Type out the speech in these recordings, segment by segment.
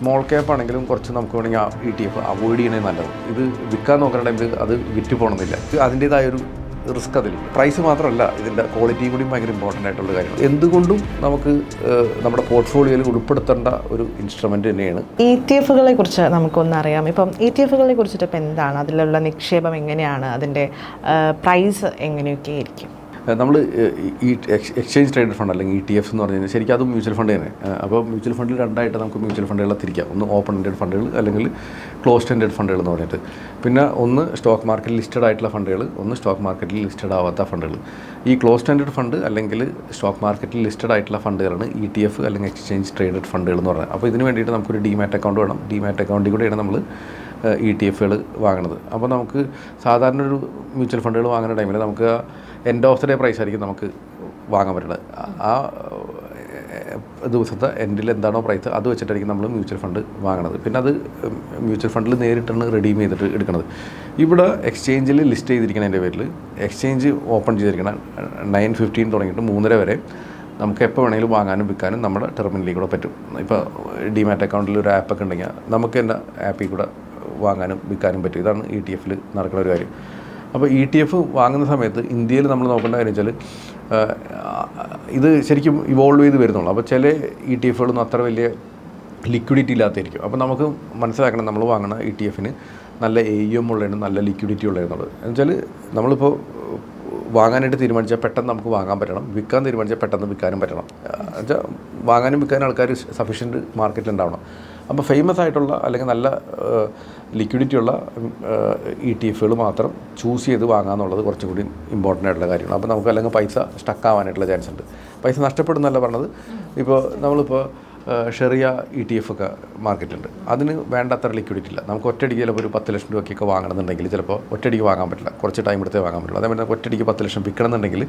Small cap ആണെങ്കിലും കുറച്ച് നമുക്ക് വേണമെങ്കിൽ ഇ ടി എഫ് അവോയ്ഡ് ചെയ്യണേ നല്ലത്. ഇത് വിൽക്കാൻ നോക്കുന്ന അത് വിറ്റ് പോകണമെന്നില്ല അതിന്റെതായൊരു റിസ്ക് അതിൽ. പ്രൈസ് മാത്രമല്ല ഇതിന്റെ ക്വാളിറ്റിയും കൂടി ഭയങ്കര ഇമ്പോർട്ടന്റ് ആയിട്ടുള്ള കാര്യമാണ്. എന്തുകൊണ്ടും നമുക്ക് നമ്മുടെ പോർട്ട്ഫോളിയോയിൽ ഉൾപ്പെടുത്തേണ്ട ഒരു ഇൻസ്ട്രുമെന്റ് തന്നെയാണ്. ഇ ടി എഫുകളെ കുറിച്ച് നമുക്കൊന്ന് അറിയാം. ഇപ്പം ഇ ടി എഫുകളെ കുറിച്ചിട്ട് ഇപ്പം എന്താണ്? അതിലുള്ള നിക്ഷേപം എങ്ങനെയാണ്? അതിന്റെ പ്രൈസ് എങ്ങനെയൊക്കെ ആയിരിക്കും? നമ്മൾ ഈ എക്സ്ചേഞ്ച് ട്രേഡഡ് ഫണ്ട് അല്ലെങ്കിൽ ഇ ടി എഫ് എന്ന് പറഞ്ഞു കഴിഞ്ഞാൽ ശരിക്കും അതും മ്യൂച്വൽ ഫണ്ട് തന്നെ. അപ്പോൾ മ്യൂച്വൽ ഫണ്ടിൽ രണ്ടായിട്ട് നമുക്ക് മ്യൂച്വൽ ഫണ്ടുകളെ തിരിക്കാം. ഒന്ന് ഓപ്പൺ എൻഡഡ് ഫണ്ടുകൾ അല്ലെങ്കിൽ ക്ലോസ്ഡ് എൻഡഡ് ഫണ്ടുകൾ എന്ന് പറഞ്ഞിട്ട്. പിന്നെ ഒന്ന് സ്റ്റോക്ക് മാർക്കറ്റിൽ ലിസ്റ്റഡ് ആയിട്ടുള്ള ഫണ്ടുകൾ ഒന്ന് സ്റ്റോക്ക് മാർക്കറ്റിൽ ലിസ്റ്റഡ് ആവാത്ത ഫണ്ടുകൾ. ഈ ക്ലോസ് എൻഡഡ് ഫണ്ട് അല്ലെങ്കിൽ സ്റ്റോക്ക് മാർക്കറ്റിൽ ലിസ്റ്റഡ് ആയിട്ടുള്ള ഫണ്ടുകളാണ് ഇ ടി എഫ് അല്ലെങ്കിൽ എക്സ്ചേഞ്ച് ട്രേഡഡ് ഫണ്ടുകൾ എന്ന് പറയുന്നത്. അപ്പോൾ ഇതിന് വേണ്ടിയിട്ട് നമുക്കൊരു ഡിമാറ്റ് അക്കൗണ്ട് വേണം. ഡിമാറ്റ് അക്കൗണ്ടിൽ കൂടെയാണ് നമ്മൾ ഇ ടി എഫുകൾ വാങ്ങുന്നത് അപ്പോൾ നമുക്ക് സാധാരണ ഒരു മ്യൂച്വൽ ഫണ്ടുകൾ വാങ്ങുന്ന ടൈമിൽ നമുക്ക് end of the day price ആയിരിക്കും നമുക്ക് വാങ്ങാൻ പറ്റുന്നത്. ആ- ദിവസത്തെ എൻഡിൽ എന്താണോ പ്രൈസ് അത് വെച്ചിട്ടായിരിക്കും നമ്മൾ മ്യൂച്വൽ ഫണ്ട് വാങ്ങണത്. പിന്നെ അത് മ്യൂച്വൽ ഫണ്ടിൽ നേരിട്ടാണ് റെഡീം ചെയ്തിട്ട് എടുക്കുന്നത് ഇവിടെ എക്സ്ചേഞ്ചിൽ ലിസ്റ്റ് ചെയ്തിരിക്കുന്നതിന്റെ പേരിൽ എക്സ്ചേഞ്ച് ഓപ്പൺ ചെയ്തിരിക്കണം നയൻ ഫിഫ്റ്റീൻ തുടങ്ങിയിട്ട് മൂന്നര വരെ നമുക്ക് എപ്പോൾ വേണമെങ്കിലും വാങ്ങാനും വിൽക്കാനും നമ്മുടെ ടെർമിനലിൽ കൂടെ പറ്റും ഇപ്പോൾ ഡിമാറ്റ് അക്കൗണ്ടിൽ ഒരു ആപ്പൊക്കെ ഉണ്ടെങ്കിൽ നമുക്ക് തന്നെ ആപ്പിൽ കൂടെ വാങ്ങാനും വിൽക്കാനും പറ്റും. ഇതാണ് ഇ ടി എഫിൽ നടക്കുന്ന ഒരു കാര്യം. അപ്പോൾ ഇ ടി എഫ് വാങ്ങുന്ന സമയത്ത് ഇന്ത്യയിൽ നമ്മൾ നോക്കേണ്ട കാര്യം വെച്ചാൽ ഇത് ശരിക്കും ഇവോൾവ് ചെയ്ത് വരുന്നുള്ളൂ. അപ്പോൾ ചില ഇ ടി എഫുകളൊന്നും അത്ര വലിയ ലിക്വിഡിറ്റി ഇല്ലാത്തതായിരിക്കും. അപ്പോൾ നമുക്ക് മനസ്സിലാക്കണം നമ്മൾ വാങ്ങുന്ന ഇ ടി എഫിന് നല്ല എ എം ഉള്ളതാണ് നല്ല ലിക്വിഡിറ്റി ഉള്ളതെന്നുള്ളത് എന്നുവെച്ചാൽ നമ്മളിപ്പോൾ വാങ്ങാനായിട്ട് തീരുമാനിച്ചാൽ പെട്ടെന്ന് നമുക്ക് വാങ്ങാൻ പറ്റണം. വിൽക്കാൻ തീരുമാനിച്ചാൽ പെട്ടെന്ന് വിൽക്കാനും പറ്റണം. എന്നുവെച്ചാൽ വാങ്ങാനും വിൽക്കാനും ആൾക്കാർ സഫീഷ്യന്റ് മാർക്കറ്റിൽ ഉണ്ടാവണം. അപ്പോൾ ഫേമസ് ആയിട്ടുള്ള അല്ലെങ്കിൽ നല്ല ലിക്വിഡിറ്റി ഉള്ള ഇ ടി എഫുകൾ മാത്രം ചൂസ് ചെയ്ത് വാങ്ങാന്നുള്ളത് കുറച്ചും കൂടി ഇമ്പോർട്ടന്റ് ആയിട്ടുള്ള കാര്യമാണ്. അപ്പോൾ നമുക്ക് അല്ലെങ്കിൽ പൈസ സ്റ്റക്ക് ആവാനായിട്ടുള്ള ചാൻസ് ഉണ്ട്. പൈസ നഷ്ടപ്പെടുന്നല്ല പറഞ്ഞത്. ഇപ്പോൾ നമ്മളിപ്പോൾ ഷെറിയ ഇ ടി എഫ് ഒക്കെ മാർക്കറ്റുണ്ട് അതിന് വേണ്ടത്ര ലിക്വിഡിറ്റി ഇല്ല. നമുക്ക് ഒറ്റയടിക്ക് ചിലപ്പോൾ ഒരു പത്ത് ലക്ഷം രൂപയ്ക്കൊക്കെ വാങ്ങണമെന്നുണ്ടെങ്കിൽ ചിലപ്പോൾ ഒറ്റയടിക്ക് വാങ്ങാൻ പറ്റില്ല. കുറച്ച് ടൈം എടുത്തേ വാങ്ങാൻ പറ്റുള്ളൂ. അതേപോലെ തന്നെ ഒറ്റയടിക്ക് പത്ത് ലക്ഷം വിൽക്കണമെന്നുണ്ടെങ്കിൽ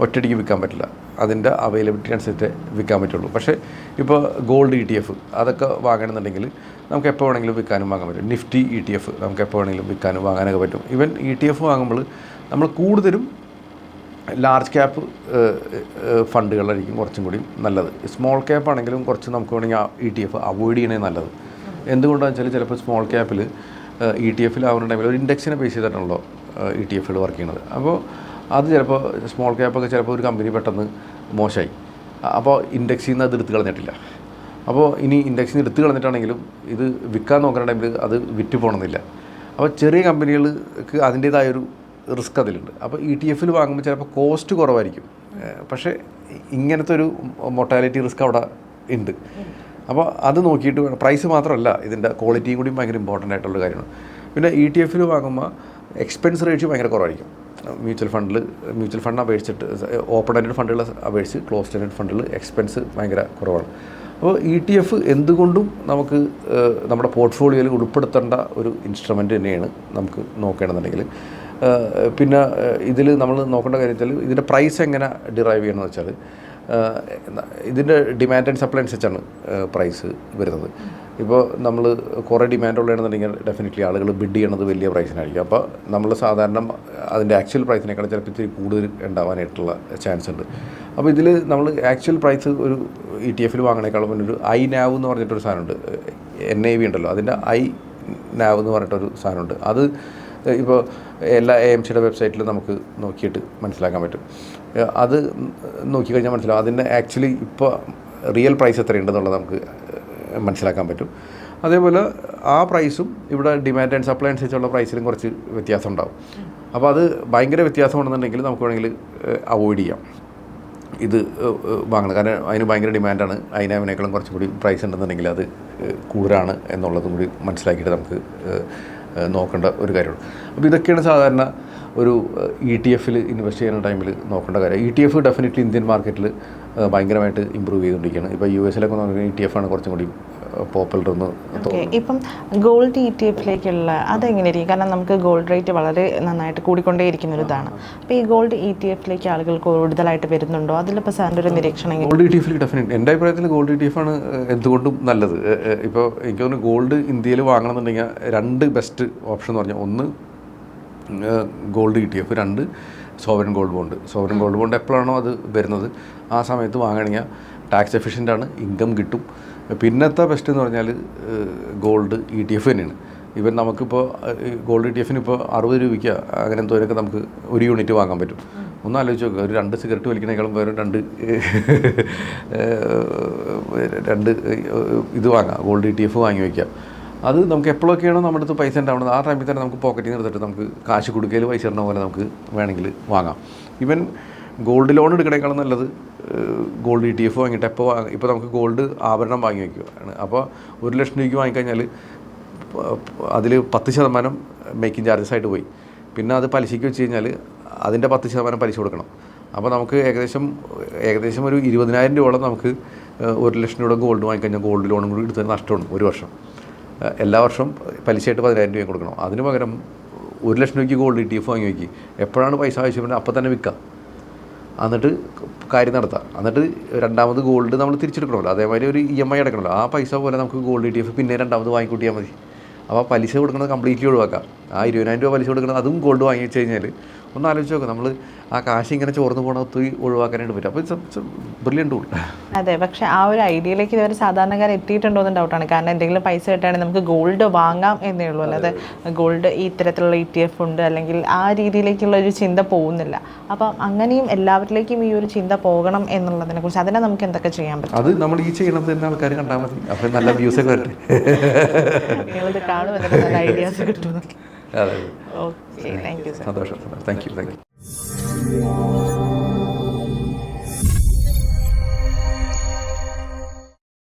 ഒറ്റയടിക്ക് വിൽക്കാൻ പറ്റില്ല. അതിന്റെ അവൈലബിലിറ്റി അനുസരിച്ച് വിൽക്കാൻ പറ്റുള്ളൂ. പക്ഷേ ഇപ്പോൾ ഗോൾഡ് ഇ ടി എഫ് അതൊക്കെ വാങ്ങണമെന്നുണ്ടെങ്കിൽ നമുക്ക് എപ്പോൾ വേണമെങ്കിലും വിൽക്കാനും വാങ്ങാൻ പറ്റും. നിഫ്റ്റി ഇ ടി എഫ് നമുക്ക് എപ്പോൾ വേണമെങ്കിലും വിൽക്കാനും വാങ്ങാനൊക്കെ പറ്റും. ഈവൻ ഇ ടി എഫ് വാങ്ങുമ്പോൾ നമ്മൾ കൂടുതലും ലാർജ് ക്യാപ്പ് ഫണ്ടുകളായിരിക്കും കുറച്ചും കൂടി നല്ലത്. സ്മോൾ ക്യാപ്പ് ആണെങ്കിലും കുറച്ച് നമുക്ക് വേണമെങ്കിൽ ഇ ടി എഫ് അവോയ്ഡ് ചെയ്യണേ നല്ലത്. എന്തുകൊണ്ടാണെന്ന് വെച്ചാൽ ചിലപ്പോൾ സ്മോൾ ക്യാപ്പിൽ ഇ ടി എഫിലാവുന്ന ടൈമിൽ ഒരു ഇൻഡെക്സിനെ ബേസ് ചെയ്തിട്ടാണല്ലോ ഇ ടി എഫിൽ വർക്ക് ചെയ്യുന്നത്. അപ്പോൾ അത് ചിലപ്പോൾ സ്മോൾ ക്യാപ്പൊക്കെ ചിലപ്പോൾ ഒരു കമ്പനി പെട്ടെന്ന് മോശമായി അപ്പോൾ ഇൻഡെക്സിൽ നിന്ന് അത് എടുത്ത് കളഞ്ഞിട്ടില്ല. അപ്പോൾ ഇനി ഇൻഡെക്സിൽ നിന്ന് എടുത്ത് കളഞ്ഞിട്ടാണെങ്കിലും ഇത് വിൽക്കാൻ നോക്കുന്ന ടൈമിൽ അത് വിറ്റ് പോകണമെന്നില്ല അപ്പോൾ ചെറിയ കമ്പനികൾക്ക് അതിന്റേതായൊരു റിസ്ക് അതിലുണ്ട്. അപ്പോൾ ഇ ടി എഫിൽ വാങ്ങുമ്പോൾ ചിലപ്പോൾ കോസ്റ്റ് കുറവായിരിക്കും. പക്ഷേ ഇങ്ങനത്തെ ഒരു മൊട്ടാലിറ്റി റിസ്ക് അവിടെ ഉണ്ട്. അപ്പോൾ അത് നോക്കിയിട്ട് വേണം. പ്രൈസ് മാത്രമല്ല ഇതിന്റെ ക്വാളിറ്റിയും കൂടി ഭയങ്കര ഇമ്പോർട്ടന്റ് ആയിട്ടുള്ള കാര്യമാണ്. പിന്നെ ഇ ടി എഫിൽ വാങ്ങുമ്പോൾ എക്സ്പെൻസ് റേഷ്യോ ഭയങ്കര കുറവായിരിക്കും. മ്യൂച്വൽ ഫണ്ടിൽ മ്യൂച്വൽ ഫണ്ട് അപേക്ഷിച്ചിട്ട് ഓപ്പൺ എൻഡഡ് ഫണ്ടുകൾ അപേക്ഷിച്ച് ക്ലോസ്ഡ് എൻഡഡ് ഫണ്ടിൽ എക്സ്പെൻസ് ഭയങ്കര കുറവാണ്. അപ്പോൾ ഇ ടി എഫ് എന്തുകൊണ്ടും നമുക്ക് നമ്മുടെ പോർട്ട്ഫോളിയോയിൽ ഉൾപ്പെടുത്തേണ്ട ഒരു ഇൻസ്ട്രുമെന്റ് തന്നെയാണ് നമുക്ക് നോക്കുകയാണെന്നുണ്ടെങ്കിൽ പിന്നെ ഇതിൽ നമ്മൾ നോക്കേണ്ട കാര്യത്തിൽ ഇതിന്റെ പ്രൈസ് എങ്ങനെ ഡിറൈവ് ചെയ്യണമെന്ന് വെച്ചാൽ ഇതിന്റെ ഡിമാൻഡ് ആൻഡ് സപ്ലൈ അനുസരിച്ചാണ് പ്രൈസ് വരുന്നത്. ഇപ്പോൾ നമ്മൾ കുറേ ഡിമാൻഡ് ഉള്ളതാണെന്നുണ്ടെങ്കിൽ ഡെഫിനറ്റ്ലി ആളുകൾ ബിഡ് ചെയ്യണത് വലിയ പ്രൈസിനായിരിക്കും അപ്പോൾ നമ്മൾ സാധാരണ അതിന്റെ ആക്ച്വൽ പ്രൈസിനേക്കാൾ ചിലപ്പോൾ ഇത്തിരി കൂടുതൽ ഉണ്ടാവാനായിട്ടുള്ള ചാൻസ് ഉണ്ട്. അപ്പോൾ ഇതിൽ നമ്മൾ ആക്ച്വൽ പ്രൈസ് ഒരു ഇ ടി എഫിൽ വാങ്ങണേക്കാളും മുന്നേ ഒരു ഐ നാവ് എന്ന് പറഞ്ഞിട്ടൊരു സാധനമുണ്ട്. എൻ ഐ വി ഉണ്ടല്ലോ. അതിന്റെ ഐ നാവ് എന്ന് പറഞ്ഞിട്ടൊരു സാധനമുണ്ട്. അത് ഇപ്പോൾ എല്ലാ എ എം സിയുടെ വെബ്സൈറ്റിലും നമുക്ക് നോക്കിയിട്ട് മനസ്സിലാക്കാൻ പറ്റും. അത് നോക്കിക്കഴിഞ്ഞാൽ മനസ്സിലാവും. അതിന്റെ ആക്ച്വലി ഇപ്പോൾ റിയൽ പ്രൈസ് എത്രയുണ്ടെന്നുള്ളത് നമുക്ക് മനസ്സിലാക്കാൻ പറ്റും. അതേപോലെ ആ പ്രൈസും ഇവിടെ ഡിമാൻഡ് ആൻഡ് സപ്ലൈ അനുസരിച്ചുള്ള പ്രൈസിലും കുറച്ച് വ്യത്യാസം ഉണ്ടാവും. അപ്പോൾ അത് ഭയങ്കര വ്യത്യാസമുണ്ടെന്നുണ്ടെങ്കിൽ നമുക്ക് വേണമെങ്കിൽ അവോയ്ഡ് ചെയ്യാം. ഇത് വാങ്ങണം കാരണം അതിന് ഭയങ്കര ഡിമാൻഡാണ്. അതിനതിനേക്കാളും കുറച്ചും കൂടി പ്രൈസ് ഉണ്ടെന്നുണ്ടെങ്കിൽ അത് കൂടുതലാണ് എന്നുള്ളതും കൂടി മനസ്സിലാക്കിയിട്ട് നമുക്ക് നോക്കേണ്ട ഒരു കാര്യമാണ് അപ്പോൾ ഇതൊക്കെയാണ് സാധാരണ ഒരു ഇ ടി എഫിൽ ഇൻവെസ്റ്റ് ചെയ്യുന്ന ടൈമിൽ നോക്കേണ്ട കാര്യം. E T F definitely Indian മാർക്കറ്റിൽ ഭയങ്കരമായിട്ട് ഇമ്പ്രൂവ് ചെയ്തുകൊണ്ടിരിക്കുകയാണ്. ഇപ്പോൾ യു എസിലൊക്കെ നോക്കുകയാണെങ്കിൽ ഇ ടി എഫ് ആണ് കുറച്ചും കൂടി പോപ്പുലർ എന്ന് ഓക്കെ ഇപ്പം ഗോൾഡ് ഇ ടി എഫിലേക്കുള്ള അതെങ്ങനെയായിരിക്കും? കാരണം നമുക്ക് ഗോൾഡ് റേറ്റ് വളരെ നന്നായിട്ട് കൂടിക്കൊണ്ടേയിരിക്കുന്ന ഒരു ഇതാണ്. അപ്പോൾ ഈ ഗോൾഡ് ഇ ടി എഫിലേക്ക് ആളുകൾ കൂടുതലായിട്ട് വരുന്നുണ്ടോ? അതിലിപ്പോൾ സാറിന്റെ ഒരു നിരീക്ഷണം ഗോൾഡ് ഇ ടി എഫിൽ ഡെഫിനറ്റ് എന്റെ അഭിപ്രായത്തിൽ ഗോൾഡ് ഇ ടി എഫ് ആണ് എന്തുകൊണ്ടും നല്ലത്. ഇപ്പോൾ എനിക്ക് തോന്നുന്നു ഗോൾഡ് ഇന്ത്യയിൽ വാങ്ങണമെന്നുണ്ടെങ്കിൽ രണ്ട് ബെസ്റ്റ് ഓപ്ഷൻ എന്ന് പറഞ്ഞാൽ ഒന്ന് ഗോൾഡ് ഇ ടി എഫ് രണ്ട് sovereign gold bond. Sovereign gold bond എപ്പോഴാണോ അത് വരുന്നത് ആ സമയത്ത് വാങ്ങണമെങ്കിൽ ടാക്സ് ആണ് ഇൻകം കിട്ടും. പിന്നത്തെ ബെസ്റ്റ് എന്ന് പറഞ്ഞാൽ ഗോൾഡ് ഇ ടി എഫ് തന്നെയാണ്. ഇവൻ നമുക്കിപ്പോൾ ഗോൾഡ് ഇ ടി എഫിന് ഇപ്പോൾ അറുപത് രൂപയ്ക്ക് അങ്ങനെ എന്തോരൊക്കെ നമുക്ക് ഒരു യൂണിറ്റ് വാങ്ങാൻ പറ്റും. ഒന്ന് ആലോചിച്ച് നോക്കുക ഒരു രണ്ട് സിഗരറ്റ് വലിക്കണേക്കാളും വേറെ രണ്ട് രണ്ട് ഇത് വാങ്ങാം ഗോൾഡ് ഇ ടി എഫ് വാങ്ങി വയ്ക്കാം അത് നമുക്ക് എപ്പോഴൊക്കെയാണോ നമ്മുടെ അടുത്ത് പൈസ ഉണ്ടാവുന്നത് ആ ടൈമിൽ തന്നെ നമുക്ക് പോക്കറ്റിൽ നിന്ന് എടുത്തിട്ട് നമുക്ക് കാശ് കൊടുക്കൽ പൈസ ഇടുന്ന പോലെ നമുക്ക് വേണമെങ്കിൽ വാങ്ങാം. ഇവൻ ഗോൾഡ് ലോൺ എടുക്കണേക്കാളും നല്ലത് ഗോൾഡ് ഇ ടി എഫ് വാങ്ങിയിട്ട് എപ്പോൾ വാങ്ങി ഇപ്പോൾ നമുക്ക് ഗോൾഡ് ആഭരണം വാങ്ങി വയ്ക്കുകയാണ് അപ്പോൾ ഒരു ലക്ഷം രൂപയ്ക്ക് വാങ്ങിക്കഴിഞ്ഞാൽ അതിൽ പത്ത് ശതമാനം മേക്കിംഗ് ചാർജസ് ആയിട്ട് പോയി. പിന്നെ അത് പലിശയ്ക്ക് വെച്ച് കഴിഞ്ഞാൽ അതിന്റെ പത്ത് ശതമാനം പലിശ കൊടുക്കണം. അപ്പോൾ നമുക്ക് ഏകദേശം ഏകദേശം ഒരു ഇരുപതിനായിരം രൂപയോളം നമുക്ക് ഒരു ലക്ഷം രൂപ ഗോൾഡ് വാങ്ങിക്കഴിഞ്ഞാൽ ഗോൾഡ് ലോണും കൂടി എടുത്തത് നഷ്ടമാണ് ഒരു വർഷം. എല്ലാ വർഷവും പലിശയായിട്ട് പതിനായിരം രൂപ കൊടുക്കണം. അതിന് പകരം ഒരു ലക്ഷം രൂപയ്ക്ക് ഗോൾഡ് ഇ ടി എഫ് വാങ്ങി വയ്ക്കുക എപ്പോഴാണ് പൈസ ആവശ്യപ്പെടുന്നത്? അപ്പോൾ തന്നെ വിൽക്കാം. എന്നിട്ട് കാര്യം നടത്താം. എന്നിട്ട് രണ്ടാമത് ഗോൾഡ് നമ്മൾ തിരിച്ചെടുക്കണമല്ലോ. അതേമാതിരി ഒരു ഇ എം ഐ അടക്കണമല്ലോ. ആ പൈസ പോലെ നമുക്ക് ഗോൾഡ് ഇ ടി എഫ് പിന്നെ രണ്ടാമത് വാങ്ങിക്കൂട്ടിയാൽ മതി. അപ്പോൾ പലിശ കൊടുക്കുന്നത് കംപ്ലീറ്റ്ലി ഒഴിവാക്കാം. ആ ഇരുപതിനായിരം രൂപ പലിശ കൊടുക്കുന്നത് അതും ഗോൾഡ് വാങ്ങി വെച്ച് കഴിഞ്ഞാൽ ഒന്ന് ആലോചിച്ച് നോക്കാം നമ്മൾ ആ കാശ് ഇങ്ങനെ ചോർന്ന് പോകണ ഒത്തിരി ഒഴിവാക്കാനായിട്ട് പറ്റും. അപ്പോൾ ബ്രില്യൻ ടൂൾ അതെ പക്ഷെ ആ ഒരു ഐഡിയയിലേക്ക് ഇതുവരെ സാധാരണക്കാരെ എത്തിയിട്ടുണ്ടോ എന്ന് ഡൗട്ടാണ് കാരണം എന്തെങ്കിലും പൈസ കിട്ടുകയാണെങ്കിൽ നമുക്ക് ഗോൾഡ് വാങ്ങാം എന്നേ ഉള്ളൂ. അല്ലാതെ ഗോൾഡ് ഈ ഇത്തരത്തിലുള്ള ഇ ടി എഫ് ഉണ്ട്. അല്ലെങ്കിൽ ആ രീതിയിലേക്കുള്ള ഒരു ചിന്ത പോകുന്നില്ല. അപ്പം അങ്ങനെയും എല്ലാവരിലേക്കും ഈ ഒരു ചിന്ത പോകണം എന്നുള്ളതിനെ കുറിച്ച് അതിനെ നമുക്ക് എന്തൊക്കെ ചെയ്യാൻ പറ്റും? അത് നമ്മൾ ഈ ചെയ്യണത് തന്നെ ആൾക്കാർ കണ്ടാൽ മതി. അപ്പോൾ നല്ല വ്യൂസ് ഒക്കെ വരട്ടെ. നിങ്ങളിത് നല്ല ഐഡിയാസ് കിട്ടുന്നു അതെ ഓക്കെ താങ്ക് യു സർ സന്തോഷം താങ്ക് യു താങ്ക് യു